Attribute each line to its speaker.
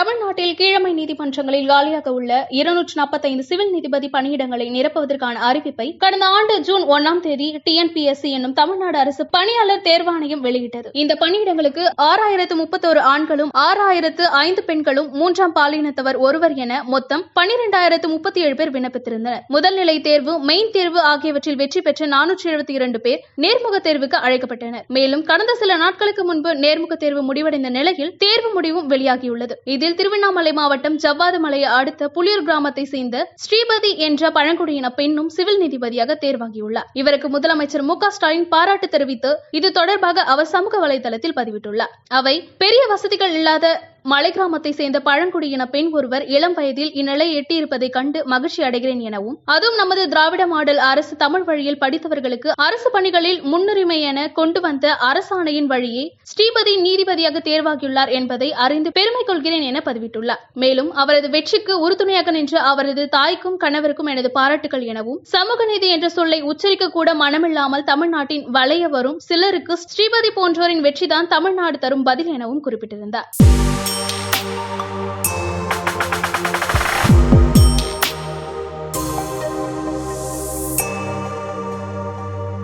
Speaker 1: தமிழ்நாட்டில் கீழமை நீதிமன்றங்களில் காலியாக உள்ள இருநூற்று நாற்பத்தைந்து சிவில் நீதிபதி பணியிடங்களை நிரப்புவதற்கான அறிவிப்பை கடந்த ஆண்டு ஜூன் ஒன்னாம் தேதி டிஎன்பிஎஸ்சி என்னும் தமிழ்நாடு அரசு பணியாளர் தேர்வாணையம் வெளியிட்டது. இந்த பணியிடங்களுக்கு ஆறாயிரத்து முப்பத்தோரு ஆண்களும் ஆறாயிரத்து ஐந்து பெண்களும் மூன்றாம் பாலினத்தவர் ஒருவர் என மொத்தம் பனிரெண்டாயிரத்து முப்பத்தி ஏழு பேர் விண்ணப்பித்திருந்தனர். முதல்நிலை தேர்வு மெயின் தேர்வு ஆகியவற்றில் வெற்றி பெற்ற நானூற்றி எழுபத்தி இரண்டு பேர் நேர்முக தேர்வுக்கு அழைக்கப்பட்டனர். மேலும் கடந்த சில நாட்களுக்கு முன்பு நேர்முக தேர்வு முடிவடைந்த நிலையில் தேர்வு முடிவும் வெளியாகியுள்ளது. இதில் திருவண்ணாமலை மாவட்டம் ஜவ்வாதுமலையை அடுத்த புலியூர் கிராமத்தை சேர்ந்த ஸ்ரீபதி என்ற பழங்குடியின பெண்ணும் சிவில் நீதிபதியாக தேர்வாகியுள்ளார். இவருக்கு முதலமைச்சர் மு ஸ்டாலின் பாராட்டு தெரிவித்து இது தொடர்பாக அவர் சமூக வலைதளத்தில் பதிவிட்டுள்ளார். அவை பெரிய வசதிகள் இல்லாத மலை கிராமத்தை சேர்ந்த பழங்குடியின பெண் ஒருவர் இளம் வயதில் இந்நிலையை எட்டியிருப்பதை கண்டு மகிழ்ச்சி அடைகிறேன் எனவும் அதுவும் நமது திராவிட மாடல் அரசு தமிழ் வழியில் படித்தவர்களுக்கு அரசு பணிகளில் முன்னுரிமை என கொண்டு வந்த அரசாணையின் வழியே ஸ்ரீபதி நீதிபதியாக தேர்வாகியுள்ளார் என்பதை அறிந்து பெருமை கொள்கிறேன் என பதிவிட்டுள்ளார். மேலும் அவரது வெற்றிக்கு உறுதுணையாக நின்ற அவரது தாய்க்கும் கணவருக்கும் எனது பாராட்டுகள் எனவும் சமூக நீதி என்ற சொல்லை உச்சரிக்க கூட மனமில்லாமல் தமிழ்நாட்டின் வளைய வரும் சிலருக்கு ஸ்ரீபதி போன்றோரின் வெற்றிதான் தமிழ்நாடு தரும் பதில் எனவும் குறிப்பிட்டிருந்தார். Música